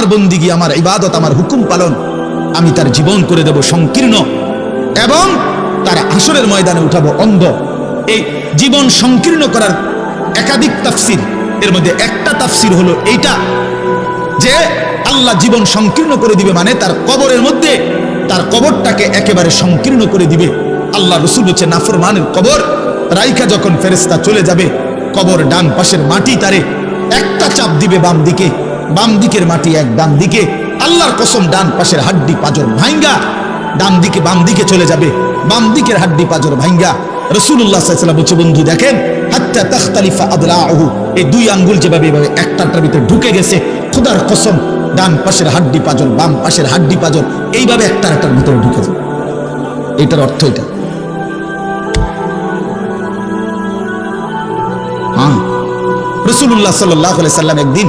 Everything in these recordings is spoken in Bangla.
আমার বন্দিগি, আমার ইবাদত, আমার হুকুম পালন আমি তার জীবন করে দেব সংকীর্ণ এবং তার আসরের ময়দানে উঠাবো অন্ধ। এই জীবন সংকীর্ণ করার একাধিক তাফসির, এর মধ্যে একটা তাফসির হলো এইটা যে আল্লাহ জীবন সংকীর্ণ করে দিবে মানে তার কবরের মধ্যে তার কবরটাকে একেবারে সংকীর্ণ করে দিবে। আল্লাহ রসুল হচ্ছে নাফরমানের কবর রাইকা যখন ফেরেস্তা চলে যাবে, কবর ডান পাশের মাটি তারে একটা চাপ দিবে বাম দিকে। বাম দিকের মাটি এক, ডান দিকে আল্লাহর কসম, ডান পাশের হাড্ডি পাজর ভাঙ্গা ডান দিকে বাম দিকে চলে যাবে, বাম দিকের হাড্ডি পাজর ভাঙ্গা রসুল্লাহ বন্ধু, দেখেন এই দুই আঙ্গুল যেভাবে এভাবে একটাটার ভিতরে ঢুকে গেছে কসম, ডান পাশের হাড্ডি বাম পাশের হাড্ডি পাজর এইভাবে একটা একটার ভিতরে ঢুকে যাবে। এটার অর্থ এটা। হ্যাঁ। রসুল্লাহ সাল্লাহ সাল্লাম একদিন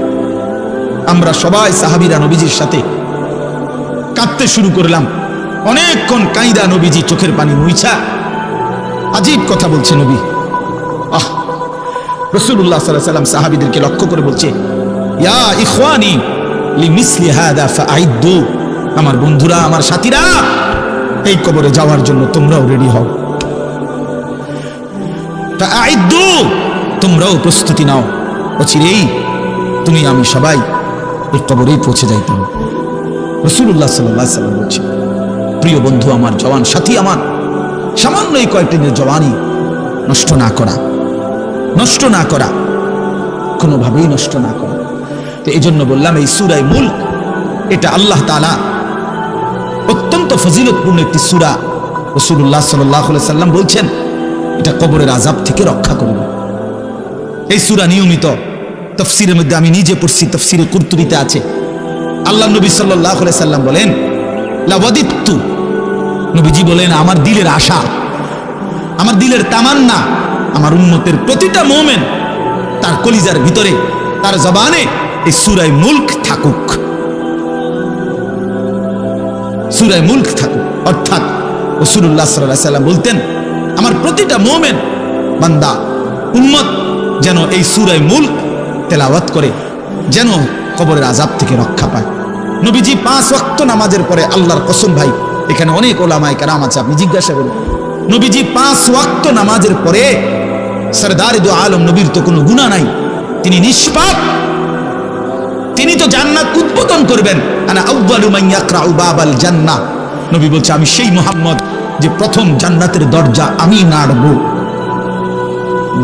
আমরা সবাই সাহাবিরা নবীজির সাথে কাঁদতে শুরু করলাম। অনেকক্ষণ কাইদা নবীজি চোখের পানি মুইছা। আজীব কথা বলছে নবী। আহ রসুল্লাহ সাল্লাহ সাল্লাম সাহাবিদেরকে লক্ষ্য করে বলছে, ইয়া ইখওয়ানি আমার বন্ধুরা, আমার সাথীরা, এই কবরে যাওয়ার জন্য তোমরাও রেডি হও। ফাআইদ্দু, তোমরাও প্রস্তুতি নাও। অচিরেই তুমি আমি সবাই এই কবরেই পৌঁছে যাইতে হবে রসুল্লাহ সাল্লাহ সাল্লাম বলছে প্রিয় বন্ধু, আমার জওয়ান সাথী আমার, সামান্য এই কয়েকটি জওয়ানি নষ্ট না করা, নষ্ট না করা, কোনোভাবেই নষ্ট না করা। তো এই জন্য বললাম, এই সুরাই মূল এটা আল্লাহ তালা অত্যন্ত ফজিলতপূর্ণ একটি সুরা। রসুল্লাহ সাল্লাহ সাল্লাম বলছেন, এটা কবরের আজাব থেকে রক্ষা করবে এই সুরা নিয়মিত তফসিরের মধ্যে আমি নিজে পড়ছি, তফসিরে কুর্তুবিতে আছে। আল্লাহ নবী সাল্লাহ সাল্লাম বলেন লাওয়াদিত্তু নবীজি বলেন, আমার দিলের আশা, আমার দিলের তামান্না, আমার উন্মতের প্রতিটা মোমেন তার কলিজার ভিতরে, তার জবানে এই সুরায় মুল্ক থাকুক। সুরায় মুল্ক থাকুক। অর্থাৎ রসুল্লাহ সাল্লাহ সাল্লাম বলতেন, আমার প্রতিটা মোমেন, বান্দা, উম্মত যেন এই সুরায় মুল্ক তেলাওয়াত করে, যেন কবরের আজাব থেকে রক্ষা পায়। নবীজি পাঁচ ওয়াক্ত নামাজের পরে আল্লাহর কসম ভাই, এখানে অনেক ওলামায় কারাম আছে, আপনি জিজ্ঞাসা করুন। নবীজি পাঁচ ওয়াক্ত নামাজের পরে সরদার আলম নবীর তো কোনো গুণা নাই, তিনি নিষ্পাপ। তিনি তো জান্নাত উদ্বোধন করবেন। জান্নাহ। নবী বলছে, আমি সেই মোহাম্মদ যে প্রথম জান্নাতের দরজা আমি নাড়ব,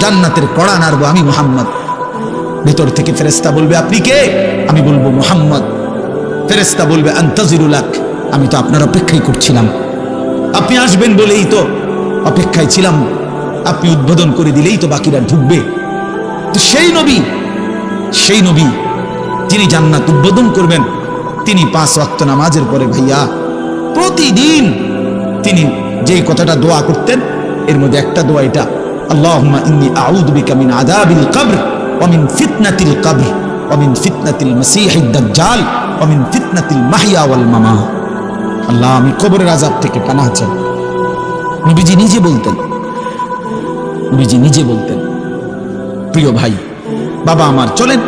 জান্নাতের কড়া নাড়ব আমি মোহাম্মদ। ভেতর থেকে ফেরেস্তা বলবে, আপনি কে? আমি বলব, মোহাম্মদ। ফেরেস্তা বলবে আন্তাজিরুলাক আমি তো আপনার অপেক্ষাই করছিলাম। আপনি আসবেন বলেই তো অপেক্ষায় ছিলাম। আপনি উদ্বোধন করে দিলেই তো বাকিরা ঢুকবে। তো সেই নবী সেই নবী যিনি জান্নাত উদ্বোধন করবেন। তিনি পাঁচ ওয়াক্ত নামাজের পরে, ভাইয়া, প্রতিদিন তিনি যেই কথাটা দোয়া করতেন, এর মধ্যে একটা দোয়া এটা, আল্লাহুম্মা ইন্নী আউযু বিকা মিন আযাবিল কবর। ওয়া মিন ফিতনাতিল কবর ওয়া মিন ফিতনাতিল দাজ্জাল ওয়া মিন ফিতনাতিল মাহইয়া ওয়াল মামাত আল্লাহ আমি কবরের আযাব থেকে পানাহ চাই। নবীজি নিজে বলতেন। নবীজি নিজে বলতেন, প্রিয় ভাই, বাবা আমার, চলেন,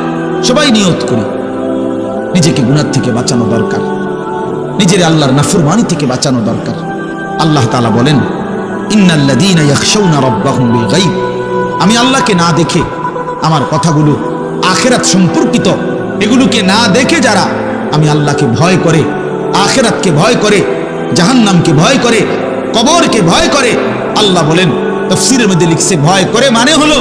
সবাই নিয়ত করি। নিজেকে গুনার থেকে বাঁচানো দরকার। নিজের আল্লাহর নাফরমানি থেকে বাঁচানো দরকার। আল্লাহ তাআলা বলেন, ইন্নাল্লাযীনা ইয়াখশাউনা রাব্বাহুম বিল গায়ব। আমি আল্লাহকে না দেখে আমার কথাগুলো আখেরাত সম্পর্কিত, এগুলোকে না দেখে যারা আমি আল্লাহকে ভয় করে, আখেরাতকে ভয় করে, জাহান্নামকে ভয় করে, কবরকে ভয় করে, আল্লাহ বলেন, তফসিরের মধ্যে লিখছে ভয় করে মানে হলো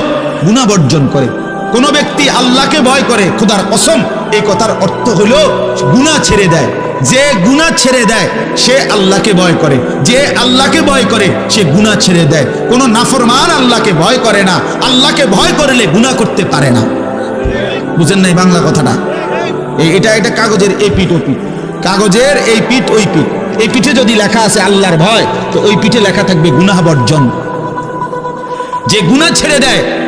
গুণাবর্জন করে। কোন ব্যক্তি আল্লাহকে ভয় করে, খুদার কসম, এই কথার অর্থ হলো গুণা ছেড়ে দেয়। যে গুণা ছেড়ে দেয়, সে আল্লাহকে ভয় করে। যে আল্লাহকে ভয় করে, সে গুণা ছেড়ে দেয়। কোনো নাফরমান আল্লাহকে ভয় করে না। আল্লাহকে ভয় করলে গুণা করতে পারে না। বুঝেন নাই বাংলা কথাটা? এটা এটা কাগজের এই পিঠ ও পিঠ। কাগজের এই পিঠ, ওই পিঠ। এই পিঠে যদি লেখা আছে আল্লাহর ভয়, তো ওই পিঠে লেখা থাকবে গুনাহ বর্জন। যে গুনাহ ছেড়ে দেয়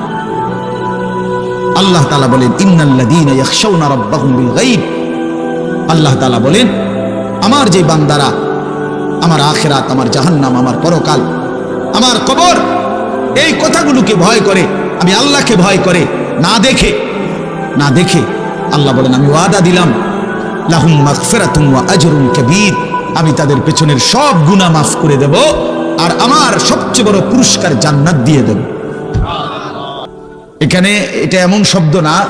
আল্লাহ তালা বলেন গায়ব। আল্লাহ তালা বলেন, আমার যে বান্দারা, আমার আখেরাত, আমার জাহান্নাম, আমার পরকাল, আমার কবর, এই কথাগুলোকে ভয় করে, আমি আল্লাহকে ভয় করে, না দেখে না দেখে আল্লাহ বলেন, আমি ওয়াদা দিলাম আমি তাদের পেছনের সব গুনাহ মাফ করে দেব, আর আমার সবচেয়ে বড় পুরস্কার জান্নাত দিয়ে দেব। এখানে এটা এমন শব্দ না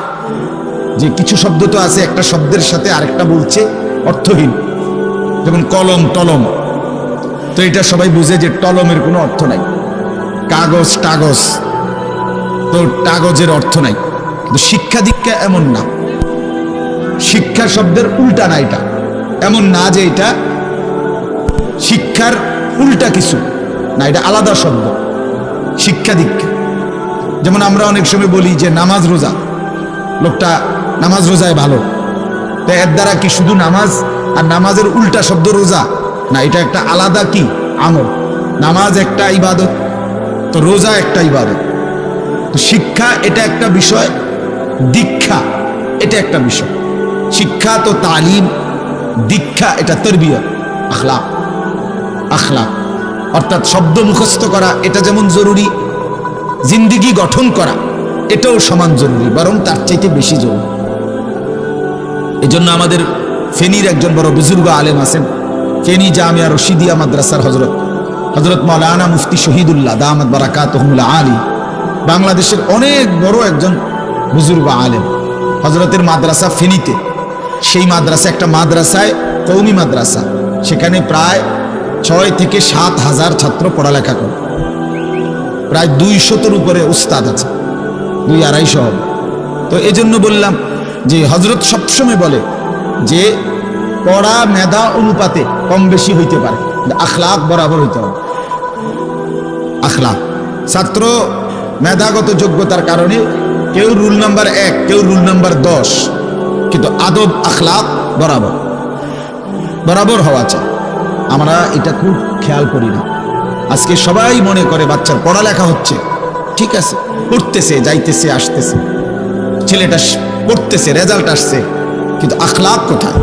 যে কিছু শব্দ তো আছে, একটা শব্দের সাথে আরেকটা বলছে অর্থহীন। যেমন কলম, টলম। তো এটা সবাই বুঝে যে টলমের কোনো অর্থ নাই। কাগজ, টাগজ। তো টাগজের অর্থ নাই। কিন্তু শিক্ষা দীক্ষা এমন না। শিক্ষা শব্দের উল্টা না এটা। এমন না যে এটা শিক্ষার উল্টা কিছু না, এটা আলাদা শব্দ। শিক্ষা দীক্ষা। যেমন আমরা অনেক সময় বলি যে নামাজ রোজা। লোকটা নামাজ রোজায় ভালো। তো এর দ্বারা কি শুধু নামাজ আর নামাজের উল্টা শব্দ রোজা? না, এটা একটা আলাদা কি? আমল। নামাজ একটা ইবাদত, তো রোজা একটা ইবাদত। তো শিক্ষা এটা একটা বিষয়, দীক্ষা এটা একটা বিষয়। শিক্ষা তো তালিম, দীক্ষা এটা তরবিয়ত আখলা আখলা অর্থাৎ শব্দ মুখস্থ করা এটা যেমন জরুরি জিন্দিগি গঠন করা, এটাও সমান জরুরি, বরং তার চাইতে বেশি জরুরি। এজন্য আমাদের ফেনীর একজন বড় বুজুর্গ আলেম আছেন, ফেনী জামিয়া রশিদিয়া মাদ্রাসার হজরত হজরত মৌলানা মুফতি শহীদুল্লাহ দামাদ বারাকাত আলী, বাংলাদেশের অনেক বড় একজন বুজুর্গ আলেম। হজরতের মাদ্রাসা ফেনীতে, সেই মাদ্রাসা একটা মাদ্রাসায় কৌমি মাদ্রাসা, সেখানে প্রায় ছয় থেকে সাত হাজার ছাত্র পড়ালেখা করে। প্রায় দুইশতর উপরে উস্তাদ আছে। দুই আড়াইশো হবে। তো এই জন্য বললাম যে হজরত সবসময় বলে যে পড়া, মেধা, অনুপাতে কম বেশি হইতে পারে। আখলাখ বরাবর হইতে হবে। আখলাক ছাত্র মেধাগত যোগ্যতার কারণে কেউ রুল নাম্বার এক, কেউ রুল নাম্বার দশ, কিন্তু আদব আখলাক বরাবর। বরাবর হওয়া চাই। আমরা এটা খুব খেয়াল করি না। আজকে সবাই মনে করে বাচ্চার পড়ালেখা হচ্ছে। ঠিক আছে, পড়তেছে, যাইতেছে, আসতেছে। ছেলেটা পড়তেছে, রেজাল্ট আসছে, কিন্তু আখলাক কোথায়?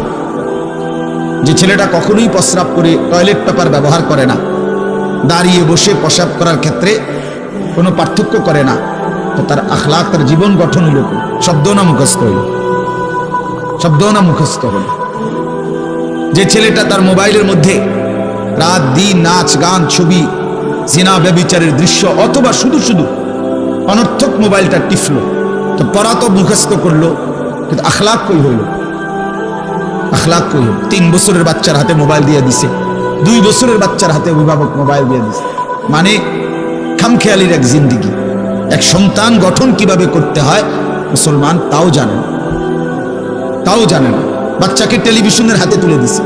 যে ছেলেটা কখনোই প্রস্রাব করে টয়লেট পেপার ব্যবহার করে না, দাঁড়িয়ে বসে প্রসাব করার ক্ষেত্রে কোনো পার্থক্য করে না, তো তার আখলাক, তার জীবন গঠন হইল? শব্দ না মুখস্থ হইল শব্দ না মুখস্থ হইল যে ছেলেটা তার মোবাইলের মধ্যে রাত, দিন, নাচ, গান, ছবি জিনা, ব্যবিচারের দৃশ্য অথবা শুধু শুধু অনর্থক মোবাইলটা টিফলো। তো পড়া তো মুখস্থ করল, কিন্তু আখলাক কই হইল আখলাক কই হইল তিন বছরের বাচ্চার হাতে মোবাইল দিয়ে দিছে। দুই বছরের বাচ্চার হাতে অভিভাবক মোবাইল দিয়ে দিছে। মানে খামখেয়ালির এক জিন্দিগি। এক সন্তান গঠন কীভাবে করতে হয়, মুসলমান তাও জানে তাও জানে না। বাচ্চাকে টেলিভিশনের হাতে তুলে দিছে।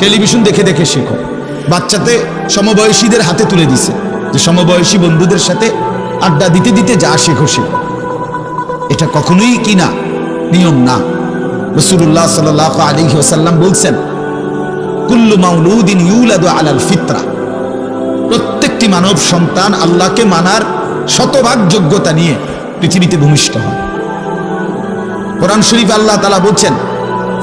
টেলিভিশন দেখে দেখে শেখো। বাচ্চাতে সমবয়সীদের হাতে তুলে দিছে যে সমবয়সী বন্ধুদের সাথে আড্ডা দিতে দিতে যা শেখো শেখো এটা কখনোই কি না? নিয়ম না। রসুল্লাহ সাল আলী ওসাল্লাম বলছেন, কুল্লু মাউলুদিন ইউলাদু আলাল ফিতরা। প্রত্যেকটি মানব সন্তান আল্লাহকে মানার শতভাগ যোগ্যতা নিয়ে পৃথিবীতে ভূমিষ্ঠ হয়। কোরআন শরীফ আল্লাহ তালা বলছেন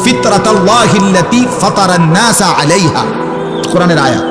ফিতরাতাল্লাহিল্লাতি ফাতারান নাসা আলাইহা। কোরআনের আয়া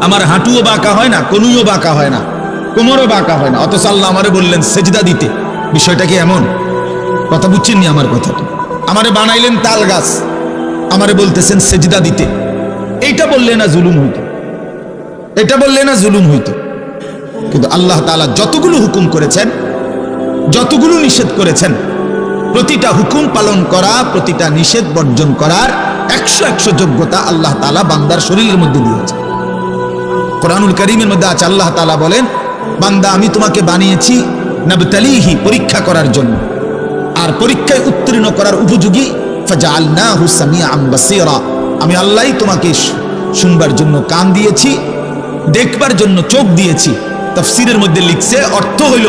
আমার হাঁটুও বাঁকা হয় না, কনুইও বাঁকা হয় না, কোমরও বাঁকা হয় না। অথচ আল্লাহ আমারে বললেন, সেজদা দিতে। বিষয়টা কি এমন? কথা বুঝছেননি আমার কথাটা আমারে বানাইলেন তাল গাছ, আমারে বলতেছেন সেজদা দিতে। এইটা বললে না জুলুম হইতো। এটা বললে না জুলুম হইতো। কিন্তু আল্লাহ তাআলা যতগুলো হুকুম করেছেন, যতগুলো নিষেধ করেছেন, প্রতিটা হুকুম পালন করা, প্রতিটা নিষেধ বর্জন করার একশো একশো যোগ্যতা আল্লাহ তালা বান্দার শরীরের মধ্যে দিয়েছে কোরআনুল করিমের মধ্যে আছে, আল্লাহ তাআলা বলেন, বান্দা, আমি তোমাকে বানিয়েছি নবতালিহি, পরীক্ষা করার জন্য। আর পরীক্ষায় উত্তীর্ণ করার উপযোগী, ফাজআলনাহু সামিআম বাসীরা। আমি আল্লাহই তোমাকে শুনবার জন্য কান দিয়েছি, দেখবার জন্য চোখ দিয়েছি। তাফসীরের মধ্যে লিখছে, অর্থ হইল,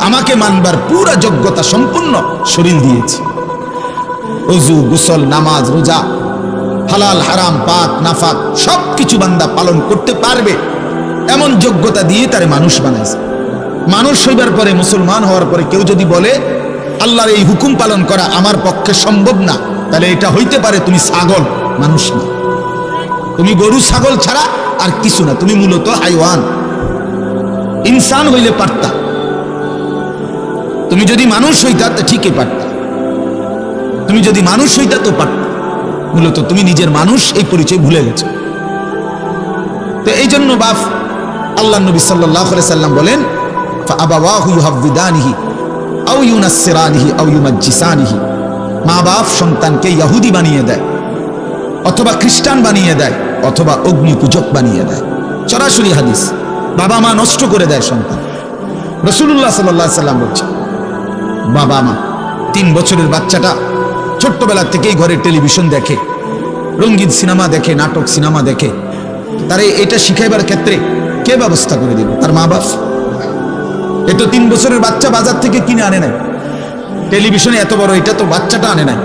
আমাকে মানবার পুরা যোগ্যতা সম্পূর্ণ শরীর দিয়েছি। অজু গোসল, নামাজ, রোজা হালাল, হারাম, পাক, নাফাক সব কিছু বান্দা পালন করতে পারবে। এমন যোগ্যতা দিয়ে তারে মানুষ বানাইছে। মানুষ হইবার পরে, মুসলমান হওয়ার পরে কেউ যদি বলে, আল্লাহর এই হুকুম পালন করা আমার পক্ষে সম্ভব না, তাহলে এটা হইতে পারে তুমি ছাগল, মানুষ না। তুমি গরু, ছাগল ছাড়া আর কিছু না, তুমি মূলত হাইওয়ান। ইনসান হইলে পারতা। তুমি যদি মানুষ হইতা, তো ঠিকই পারতা। তুমি যদি মানুষ হইতা, তো পারতা। মূলত তুমি নিজের মানুষ, এই পরিচয় ভুলে গেছো। তো এই জন্য বাপ, আল্লাহ নবী সাল্লাম বলেন মা বাপ সন্তানকে বানিয়ে দেয়, অথবা খ্রিস্টান বানিয়ে দেয়, অথবা অগ্নি পূজক বানিয়ে দেয়। সরাসরি হাদিস, বাবা মা নষ্ট করে দেয় সন্তান। রসুল্লাহ সাল্লাহ সাল্লাম বলছে, বাবা মা, তিন বছরের বাচ্চাটা ছোট্টবেলা থেকেই ঘরে টেলিভিশন দেখে রঙিন সিনেমা দেখে, নাটক সিনেমা দেখে, তারে এটা শিখাইবার ক্ষেত্রে কে ব্যবস্থা করে দিল? তার মা বাপ? এ তো তিন বছরের বাচ্চা বাজার থেকে কিনে আনে নাই। টেলিভিশনে এত বড়, এটা তো বাচ্চাটা আনে নাই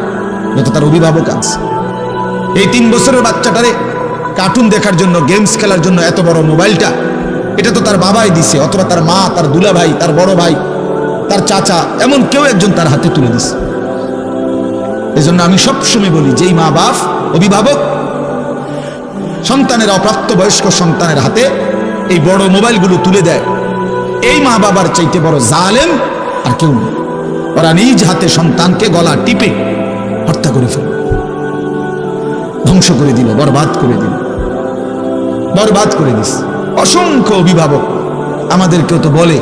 এটা তার অভিভাবক আছে। এই তিন বছরের বাচ্চাটারে কার্টুন দেখার জন্য গেমস খেলার জন্য এত বড় মোবাইলটা, এটা তো তার বাবাই দিছে, অথবা তার মা, তার দুলা ভাই তার বড় ভাই, তার চাচা, এমন কেউ একজন তার হাতে তুলে দিছে। এজন্য আমি সবসময় বলি, যেই মা বাপ, অভিভাবক, সন্তানের অপ্রাপ্ত বয়স্ক সন্তানের হাতে এই বড় মোবাইলগুলো তুলে দেয়। এই মা বাবার চাইতে বড় জালেম আর কেউ নেই ওরা নিজ হাতে সন্তানকে গলা টিপে হত্যা করে ফেলল। ধ্বংস করে দিল, বরবাদ করে দিল। বরবাদ করে দিস। অসংখ্য অভিভাবক আমাদেরকেও তো বলে,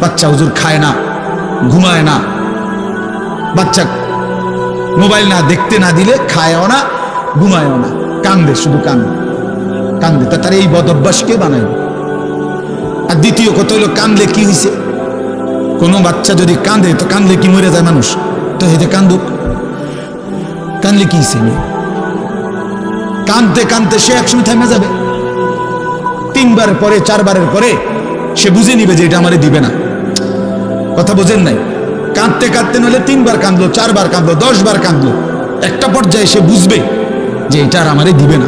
বাচ্চা হুজুর খায় না, ঘুমায় না। বাচ্চা মোবাইল না দেখতে না দিলে খায়ও না, ঘুমায়ও না। কান্দে, শুধু কান্দে। কান্দে। তা তার এই বদ অভ্যাসকে বানায় আর দ্বিতীয় কথা হলো কান্দলে কি হয়েছে কোনো বাচ্চা যদি কান্দে, তো কান্দলে কি মরে যায় মানুষ? তো হেঁটে কান্দুক। কান্দলে কি হয়েছে কানতে কানতে সে একসময় থেমে যাবে। তিনবার পরে, চারবারের পরে সে বুঝে নিবে যে এটা আমারে দিবে না। কথা বোঝেন নাই? কাঁদতে কাঁদতে নলে তিনবার কাঁদলো, চারবার কাঁদলো দশ বার কাঁদলো। একটা পর্যায়ে সে বুঝবে যে এটা আর আমারে দিবে না।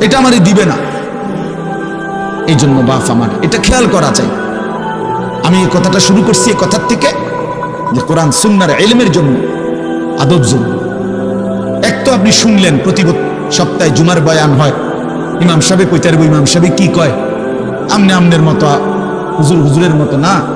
এটা আমারে দিবে না। এই জন্য বাপ আমার, এটা খেয়াল করা চাই। আমি এই কথাটা শুরু করছি এই কথার থেকে যে কোরআন সুন্নার এলমের জন্য, আদব জন্য। এক তো আপনি শুনলেন প্রতি সপ্তাহে জুমার বয়ান হয়। ইমাম সাহেব কইতে পারব, ইমাম সাহেব কি কয়? আমনে আমনের মতো, হুজুর হুজুরের মতো না।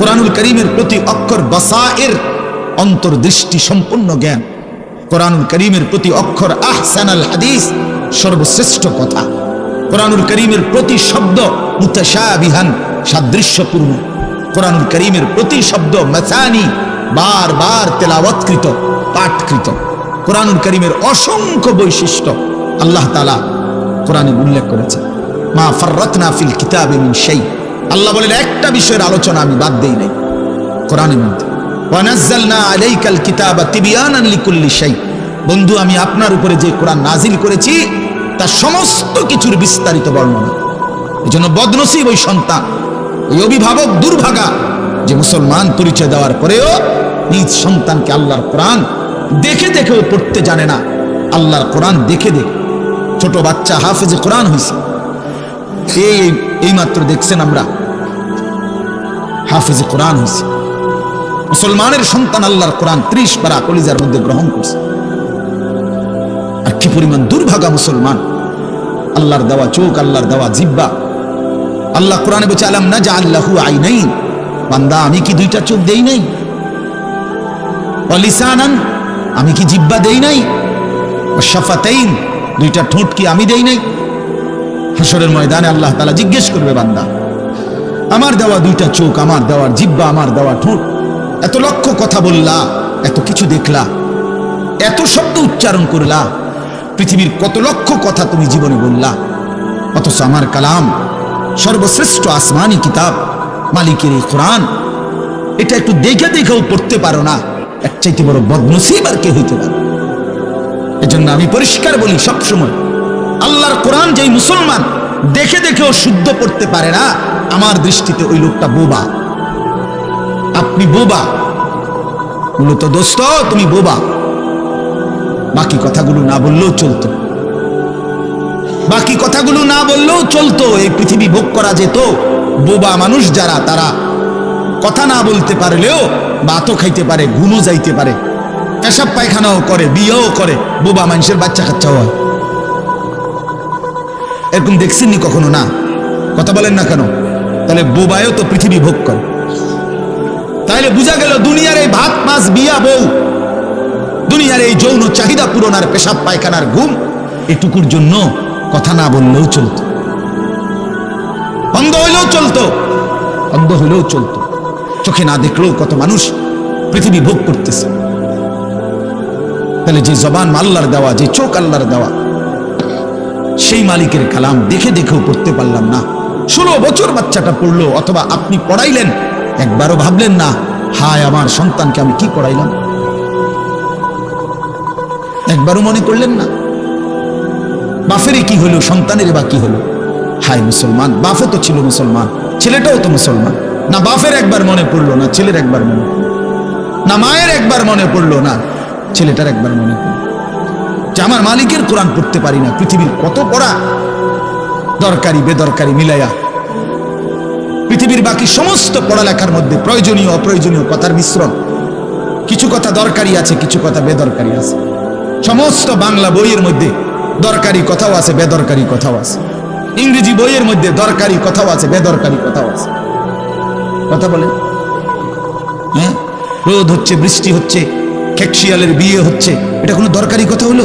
কোরআনুল করিমের প্রতি অক্ষর বাসায়ের অন্তর্দৃষ্টি সম্পূর্ণ জ্ঞান। কোরআনুল করিমের প্রতি অক্ষর আহসানাল হাদিস সর্বশ্রেষ্ঠ কথা। কোরআনুল করিমের প্রতি শব্দ মুতাশাবিহান, সাদৃশ্যপূর্ণ। কোরআনুল করিমের প্রতি শব্দ মাসানি, বারবার তেলাওয়াতকৃত, পাঠকৃত। কোরআনুল করিমের অসংখ্য বৈশিষ্ট্য আল্লাহ তালা কোরআনে উল্লেখ করেছে মা ফাররাতনা ফিল কিতাবে মিন শাই। আল্লাহ বলেন, একটা বিষয়ের আলোচনা আমি বাদ দেই নাই। কোরআনের মধ্যে। ওয়ানাজ্জালনা আলাইকাল কিতাবা তিবিয়ানান লিকুল্লি বন্ধু, আমি আপনার উপরে যে কোরআন নাজিল করেছি, তার সমস্ত কিছুর বিস্তারিত বর্ণনা। এই জন্য বদনসিব ওই সন্তান, ওই অভিভাবক দুর্ভাগা, যে মুসলমান পরিচয় দেওয়ার পরেও নিজ সন্তানকে আল্লাহর কোরআন দেখে দেখেও পড়তে জানে না। আল্লাহর কোরআন দেখে দেখে। ছোট বাচ্চা হাফেজে কোরআন হয়েছে এই এই মাত্র দেখছেন আমরা। হাফেজে কোরআন হয়েছে মুসলমানের সন্তান আল্লাহর কোরআন ত্রিশ পারা কলিজার মধ্যে গ্রহণ করছে। আর কি পরিমাণ দুর্ভাগা মুসলমান। আল্লাহর দেওয়া চোখ, আল্লাহর দেওয়া জিব্বা আল্লাহ কোরআনে বলছে, আলাম না যা আল্লাহু আই নাই বান্দা, আমি কি দুইটা চোখ দেই নাই? অলিসানান আমি কি জিব্বা দেই নাই? শাফাতাইন, দুইটা ঠোঁট কি আমি দেই নাই? হাসরের ময়দানে আল্লাহ তালা জিজ্ঞেস করবে বান্দা আমার দেওয়া দুইটা চোখ, আমার দেওয়ার জিব্বা, আমার দেওয়া ঠোঁট। এত লক্ষ কথা বললা, এত কিছু দেখলা, এত শব্দ উচ্চারণ করলা, পৃথিবীর কত লক্ষ কথা তুমি জীবনে বললা। অথচ আমার কালাম সর্বশ্রেষ্ঠ আসমানি কিতাব, মালিকের এই কোরআন, এটা একটু দেখে দেখেও পড়তে পারো না এক চাইতে বড় বদনসিব আর কে হইতে পারে এজন্য আমি পরিষ্কার বলি সবসময়, আল্লাহর কোরআন যেই মুসলমান দেখে দেখেও শুদ্ধ করতে পারে না। আমার দৃষ্টিতে ওই লোকটা বোবা। আপনি বোবা। মূলত দোস্ত, তুমি বোবা। বাকি কথাগুলো না বললেও চলতো। বাকি কথাগুলো না বললেও চলতো। এই পৃথিবী ভোগ করা যেত। বোবা মানুষ যারা, তারা কথা না বলতে পারলেও বাতও খাইতে পারে, ঘুমও যাইতে পারে। পেশাব পায়খানাও করে, বিয়েও করে। বোবা মানুষের বাচ্চা কাচ্চাও হয়। এরকম দেখছেননি কখনো? না। কথা বলেন না কেন? তাহলে বোবায়ও তো পৃথিবী ভোগ করে। তাহলে বোঝা গেল দুনিয়ার এই ভাত, মাছ, বিয়া, বউ, দুনিয়ার এই যৌন চাহিদা পূরণ আর পেশাব, পায়খানার ঘুম, এটুকুর জন্য কথা না বললেও চলতো। অন্ধ হইলেও চলতো। অন্ধ হইলেও চলতো। চোখে না দেখলেও কত মানুষ পৃথিবী ভোগ করতেছে। তাহলে যে জবান আল্লাহর দেওয়া, যে চোখ আল্লাহর দেওয়া সেই মালিকের কালাম দেখে দেখেও পড়তে পারলাম না। ষোলো বছর বাচ্চাটা পড়ল, অথবা আপনি পড়াইলেন। একবারও ভাবলেন না, হায়, আমার সন্তানকে আমি কি পড়াইলাম? একবারও মনে করলেন না। বাফেরই কি হলো, সন্তানের বা কি হলো? হায়, মুসলমান বাফও তো ছিল মুসলমান, ছেলেটাও তো মুসলমান। না বাফের একবার মনে পড়ল, না ছেলের একবার মনে না মায়ের একবার মনে পড়ল, না ছেলেটার একবার মনে পড়ল। যে আমার মালিকের কোরআন পড়তে পারি না, পৃথিবীর কত পড়া দরকারি, বেদরকারি মিলাইয়া। পৃথিবীর বাকি সমস্ত পড়ালেখার মধ্যে প্রয়োজনীয়, অপ্রয়োজনীয় কথার মিশ্রণ। কিছু কথা দরকারি আছে, কিছু কথা বেদরকারি আছে। সমস্ত বাংলা বইয়ের মধ্যে দরকারি কথাও আছে, বেদরকারি কথাও আছে। ইংরেজি বইয়ের মধ্যে দরকারি কথাও আছে, বেদরকারি কথাও আছে। কথা বলে হ্যাঁ? রোদ হচ্ছে, বৃষ্টি হচ্ছে খেকশিয়ালের বিয়ে হচ্ছে। এটা কোনো দরকারি কথা হলো?